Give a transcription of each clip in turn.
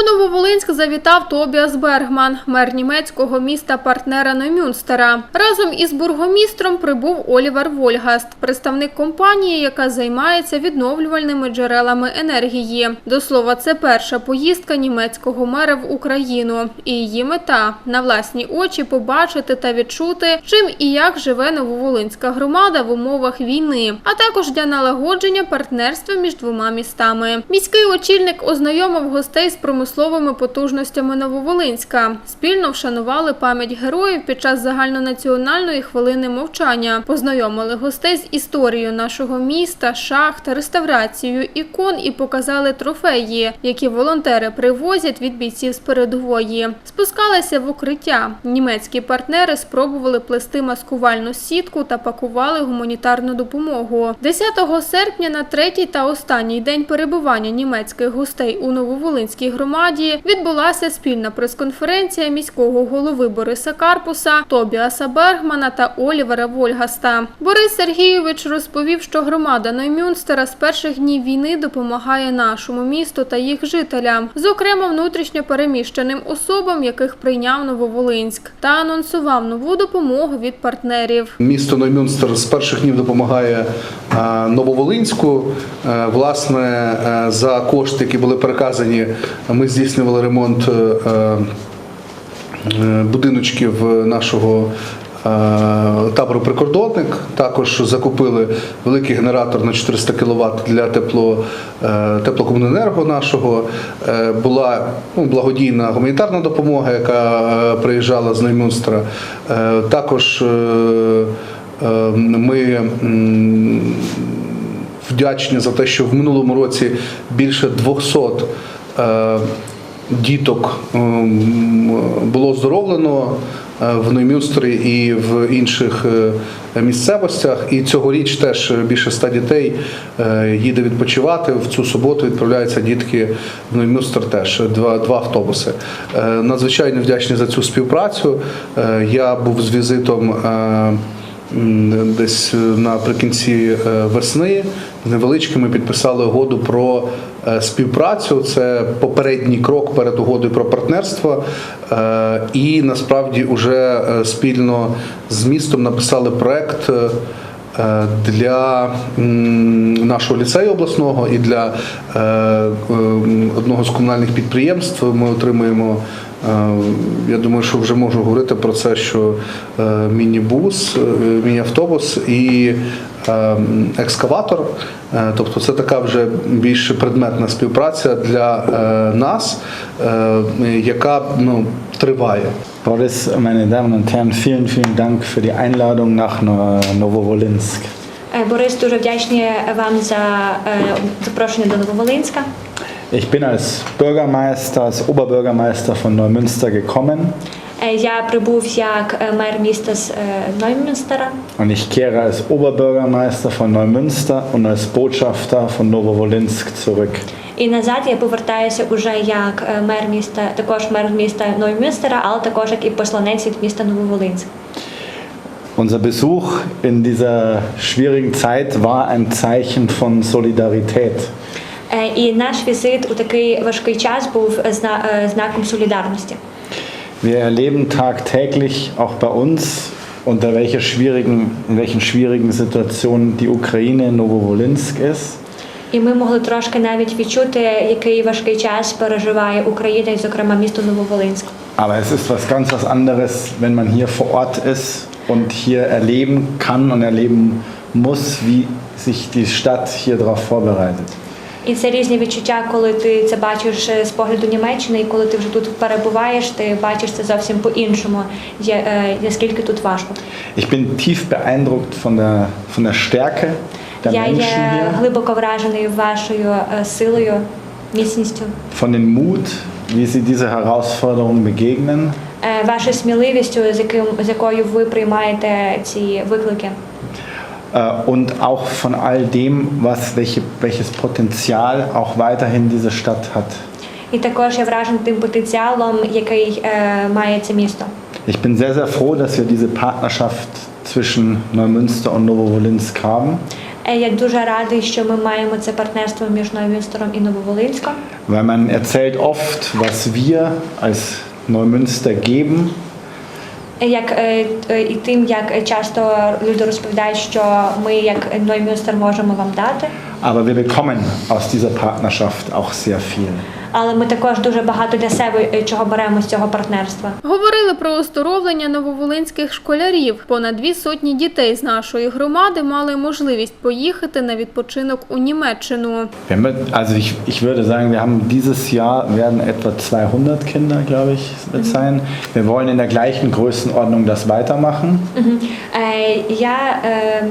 У Нововолинськ завітав Тобіас Бергман, мер німецького міста партнера Ноймюнстера. Разом із бургомістром прибув Олівер Вольгаст, представник компанії, яка займається відновлювальними джерелами енергії. До слова, це перша поїздка німецького мера в Україну. І її мета на власні очі побачити та відчути, чим і як живе Нововолинська громада в умовах війни, а також для налагодження партнерства між двома містами. Міський очільник ознайомив гостей з промисловими потужностями Нововолинська. Спільно вшанували пам'ять героїв під час загальнонаціональної хвилини мовчання. Познайомили гостей з історією нашого міста, шахт, реставрацією ікон і показали трофеї, які волонтери привозять від бійців з передової. Спускалися в укриття. Німецькі партнери спробували плести маскувальну сітку та пакували гуманітарну допомогу. 10 серпня на третій та останній день перебування німецьких гостей у Нововолинській громаді відбулася спільна прес-конференція міського голови Бориса Карпуса, Тобіаса Бергмана та Олівера Вольгаста. Борис Сергійович розповів, що громада Ноймюнстера з перших днів війни допомагає нашому місту та їх жителям, зокрема внутрішньо переміщеним особам, яких прийняв Нововолинськ, та анонсував нову допомогу від партнерів. Місто Ноймюнстер з перших днів допомагає е, Нововолинську. Е, Власне, е, за кошти, які були переказані, ми здійснювали ремонт е, е, будиночків нашого. е, Табору прикордонник також закупили великий генератор на 400 кВт для тепло, теплокомуненерго нашого. Була ну, благодійна гуманітарна допомога, яка приїжджала з Ноймюнстера. Е, Також ми вдячні за те, що в минулому році більше 200 е, діток ем, було оздоровлено е, в Ноймюнстері і в інших е, місцевостях. І цьогоріч теж більше 100 дітей е, їде відпочивати. В цю суботу відправляються дітки в Ноймюнстер теж два, два автобуси. Е, Надзвичайно вдячні за цю співпрацю. Е, Я був з візитом. Десь е, наприкінці е, весни невелички ми підписали угоду про е, співпрацю. Це попередній крок перед угодою про партнерство. І насправді вже спільно з містом написали проект. Для нашого ліцею обласного і для одного з комунальних підприємств ми отримуємо Я думаю, що вже можу говорити про це, що е, мінібус, е, міні-автобус і е, екскаватор. Е, Тобто це така вже більш предметна співпраця для е, нас, е, яка ну, триває. Boris, meine Damen und Herren, vielen, vielen Dank für die Einladung nach Novovolinsk. Е, Борис, дуже вдячні вам за е, запрошення до Нововолинська. Ich bin als Bürgermeister, als Oberbürgermeister von Neumünster gekommen Е, Я прибув як е, мер міста з е, Ноймюнстера. und ich kehre als Oberbürgermeister von Neumünster und als Botschafter von Novovolinsk zurück. І назад я повертаюся уже як е, мер міста, також мер міста Ноймюнстера, але також як і посланець від міста Нововолинськ. Unser Besuch in dieser schwierigen Zeit war ein Zeichen von Solidarität. Е, І наш візит у такий важкий час був зна- е, знаком солідарності. Wir erleben tagtäglich auch bei uns, unter welcher schwierigen, in welchen schwierigen Situationen die Ukraine Novovolinsk ist. І ми могли трошки навіть відчути, який важкий час переживає Україна, і, зокрема місто Нововолинськ. Aber es ist was ganz was anderes, wenn man hier vor Ort ist und hier erleben kann und erleben muss, wie sich die Stadt hier darauf vorbereitet. І це різні відчуття, коли ти це бачиш е, з погляду Німеччини, і коли ти вже тут перебуваєш, ти бачиш це зовсім по-іншому, е, наскільки тут важко. Ich bin tief beeindruckt von der, von der Stärke der Я Menschen є hier, глибоко вражений вашою е, силою, міцністю, von dem Mut, wie sie diese Herausforderung begegnen. вашою сміливістю, з яким з якою ви приймаєте ці виклики. Äh, Und auch von all dem, was, welche, welches Potenzial auch weiterhin diese Stadt hat. І також я вражений тим потенціалом, який е, має це місто. Ich bin sehr, sehr froh, dass wir diese Partnerschaft zwischen Neumünster und Novovolinsk haben. Е, Я дуже радий, що ми маємо це партнерство між Новим Мюнстером і Нововолинськом. Weil man erzählt oft, was wir als Neumünster geben, Е, Як е, е, і тим, як часто люди розповідають, що ми, як Neumünster можемо вам дати. aus dieser Partnerschaft auch sehr viel. Але ми також дуже багато для себе е, чого беремо з цього партнерства. Говорили про оздоровлення нововолинських школярів. Понад дві сотні дітей з нашої громади мали можливість поїхати на відпочинок у Німеччину. Also ich, ich würde sagen, wir haben dieses Jahr werden etwa 200 Kinder, glaube ich, wird sein. Wir wollen in der gleichen Größenordnung das weitermachen. Е, Я, е,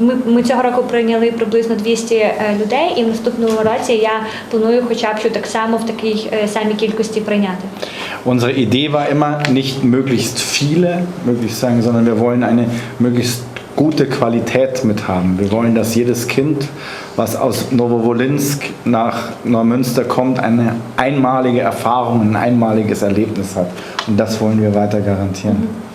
ми, ми цього року прийняли приблизно 200 е, людей, і в наступному році я планую хоча б що так само в такій е, самій кількості прийняти. Unsere Idee war immer, nicht möglichst viele, möglichst sagen, sondern wir wollen eine möglichst gute Qualität mit haben. Wir wollen, dass jedes Kind, was aus Novowolinsk nach Neumünster kommt, eine einmalige Erfahrung, ein einmaliges Erlebnis hat. Und das wollen wir weiter garantieren. Е,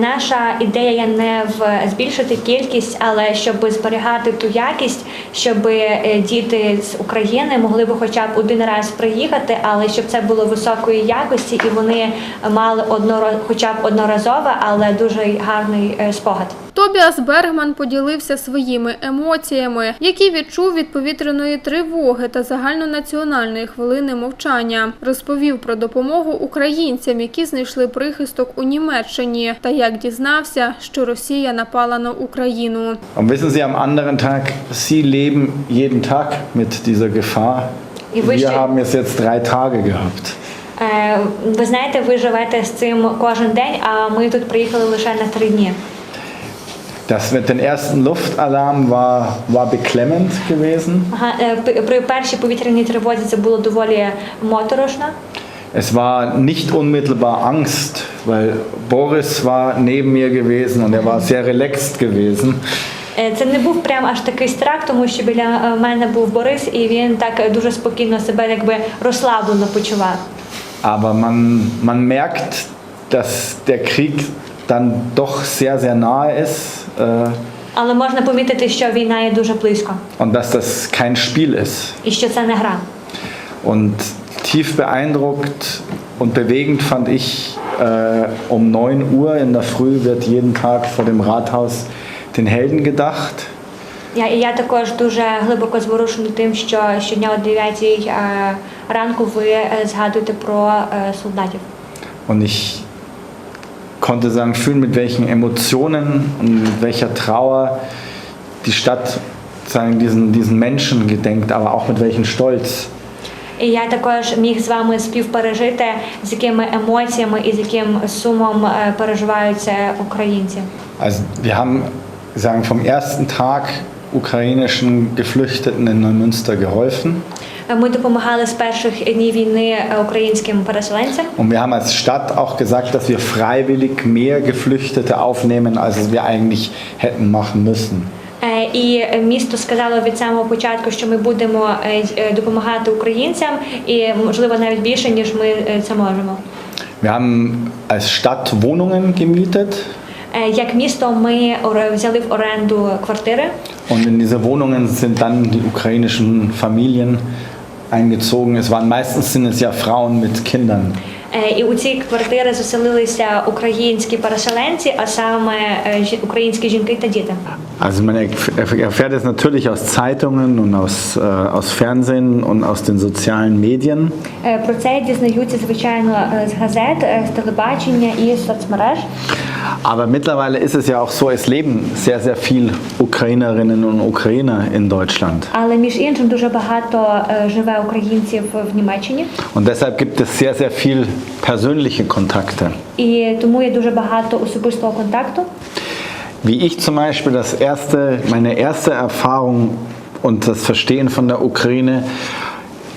Наша ідея є не в збільшити кількість, але щоб зберігати ту якість, щоб е, діти з України могли би хоча б один раз приїхати, але щоб це було високої якості і вони мали одноро, хоча б одноразово, але дуже гарний е, спогад. Тобіас Бергман поділився своїми емоціями, які відчув від повітряної тривоги та загальнонаціональної хвилини мовчання. Розповів про допомогу українцям, які знайшли прихисток у Німеччині, та як дізнався, що Росія напала на Україну. Wissen Sie, am anderen Tag, Sie leben jeden Tag mit dieser Gefahr. Wir haben es jetzt drei Tage gehabt. Е, Ви знаєте, ви живете з цим кожен день, а ми тут приїхали лише на три дні. Das mit dem ersten Luftalarm war, war beklemmend gewesen. Ага, е, п- при першій повітряній тривозі це було доволі моторошно. Es war nicht unmittelbar Angst, weil Boris war neben mir gewesen und er war sehr relaxed gewesen. Е, Це не був прям аж такий страх, тому що біля е, мене був Борис, і він так е, дуже спокійно себе якби розслаблено почував. Aber man, man merkt, dass der Krieg dann doch sehr, sehr nahe ist äh, Але можна помітити, що війна є дуже близько, und dass das kein Spiel ist. і що це не гра. Und tief beeindruckt und bewegend fand ich, äh, um 9 Uhr in der Früh wird jeden Tag vor dem Rathaus den Helden gedacht. Я, і я також дуже глибоко зворушена тим, що щодня о 9 е, ранку ви е, згадуєте про е, солдатів. Und ich konnte sagen, fühlen, mit welchen Emotionen und mit welcher Trauer die Stadt sagen, diesen, diesen Menschen gedenkt, aber auch mit welchem Stolz. І я також міг з вами співпережити, з якими емоціями і з яким сумом е, переживають це українці. Also wir haben sagen, vom ersten Tag ukrainischen Geflüchteten in Neumünster geholfen. Е, Ми допомагали з перших днів війни е, українським переселенцям. Und wir haben als Stadt auch gesagt, dass wir freiwillig mehr Geflüchtete aufnehmen, als wir eigentlich hätten machen müssen. Е, І місто сказало від самого початку, що ми будемо е, е, допомагати українцям, і можливо навіть більше ніж ми е, це можемо. Wir haben als Stadt Wohnungen gemietet Е, Як місто ми взяли в оренду квартири, und in diese Wohnungen sind dann die ukrainischen Familien eingezogen. Es waren meistens sind es ja Frauen mit Kindern. Е, і у ці квартири заселилися українські переселенці, а саме е, українські жінки та діти. Also man erf- erfährt es natürlich aus Zeitungen und aus, äh, aus Fernsehen und aus den sozialen Medien. Е, Про це дізнаються звичайно з газет, з телебачення і соцмереж. Aber mittlerweile ist es ja auch so, es leben sehr, sehr viel Ukrainerinnen und Ukrainer in Deutschland. Але між іншим дуже багато е, живе українців в Німеччині, Und deshalb gibt es sehr, sehr viel persönliche Kontakte. і тому є дуже багато особистого контакту. Wie ich zum Beispiel das erste, meine erste Erfahrung und das Verstehen von der Ukraine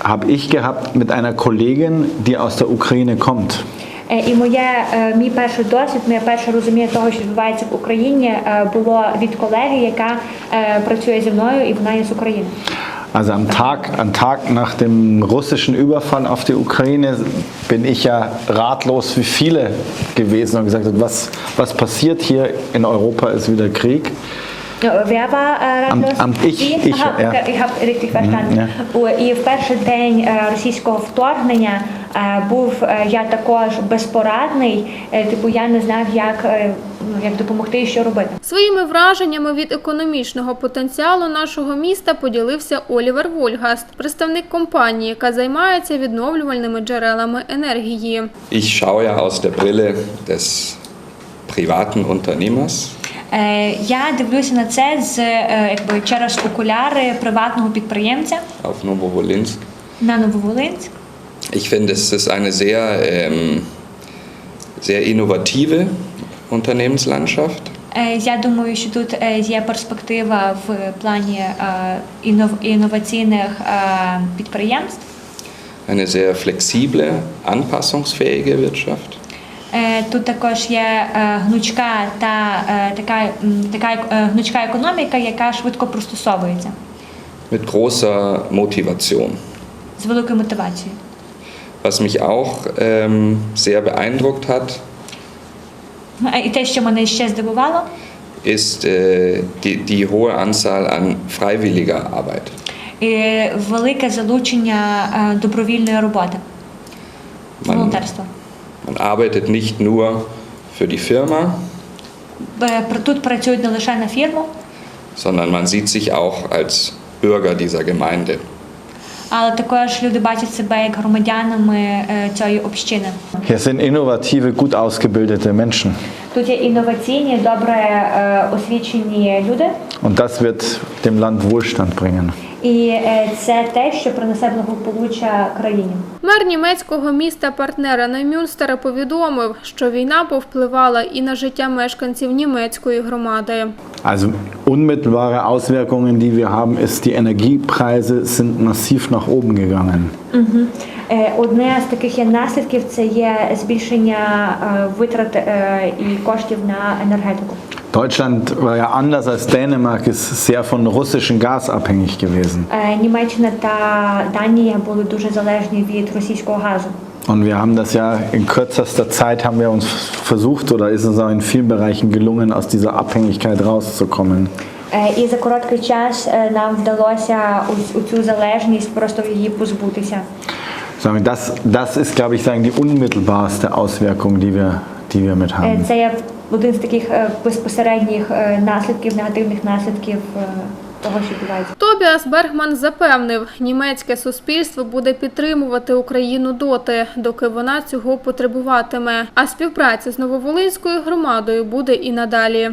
habe ich gehabt mit einer Kollegin, die aus der Ukraine kommt. Е, І моє е, мій перший досвід, моє перше розуміння того, що відбувається в Україні, е, було від колеги, яка е, працює зі мною, і вона є з України. Also am Tag, am Tag nach dem russischen Überfall auf die Ukraine bin ich ja ratlos wie viele gewesen und gesagt, was, was passiert hier in Europa ist wieder Krieg. Wer war äh, ratlos? Am- am- ich- Sie? ich, Ага, ja. okay, ich habe richtig verstanden. ja. О, І в перший день е, російського вторгнення е, був е, я також безпорадний. Е, Типу я не знав, як, е, ну, як допомогти і що робити. Своїми враженнями від економічного потенціалу нашого міста поділився Олівер Вольгаст, представник компанії, яка займається відновлювальними джерелами енергії. Ich schaue ja aus der Brille des privaten Unternehmers. Е, Я дивлюся на це з е, якби через окуляри приватного підприємця auf Novovolinsk. на Нововолинськ. Ich finde, es ist eine sehr, ähm, sehr innovative Unternehmenslandschaft. Е, Я думаю, що тут е, є перспектива в плані е, інноваційних підприємств. Eine sehr flexible, anpassungsfähige Wirtschaft. Тут також є гнучка та така, така гнучка економіка, яка швидко пристосовується mit großer Motivation. з великою мотивацією. Was mich auch ähm, sehr beeindruckt hat, Е, І те, що мене ще здивувало, ist äh, die, die hohe Anzahl an freiwilliger Arbeit. і велике залучення е, добровільної роботи, Man, волонтерства. man arbeitet nicht nur für die Firma, Е, про- Тут працюють не лише на фірму, sondern man sieht sich auch als Bürger dieser Gemeinde. Але також люди бачать себе як громадянами е, цієї общини. Hier sind innovative, gut ausgebildete Menschen. Тут є інноваційні, добре е, освічені люди, Und das wird dem Land Wohlstand bringen. і е, це те, що принесе благополуччя країні. Мер німецького міста партнера Ноймюнстера повідомив, що війна повпливала і на життя мешканців німецької громади. Also unmittelbare Auswirkungen, die wir haben, ist, die Energiepreise sind massiv nach oben gegangen. Е, Одне з таких є наслідків це є збільшення е, витрат е, і коштів на енергетику. Deutschland war ja anders als Dänemark, ist sehr von russischem Gas abhängig gewesen. Е, Німеччина та Данія були дуже залежні від російського газу. Und wir haben das ja in kürzester Zeit haben wir uns versucht oder ist es auch in vielen Bereichen gelungen, aus dieser Abhängigkeit rauszukommen. Е, І за короткий час е, нам вдалося у- у цю залежність просто її позбутися. Sagen wir, Das, das ist, glaube ich, sagen, die unmittelbarste Auswirkung, die wir, die wir mit Е, haben. Це є один з таких е, безпосередніх е, наслідків, негативних наслідків е, того, що відбувається. Тобіас Бергман запевнив, німецьке суспільство буде підтримувати Україну доти, доки вона цього потребуватиме. А співпраця з Нововолинською громадою буде і надалі.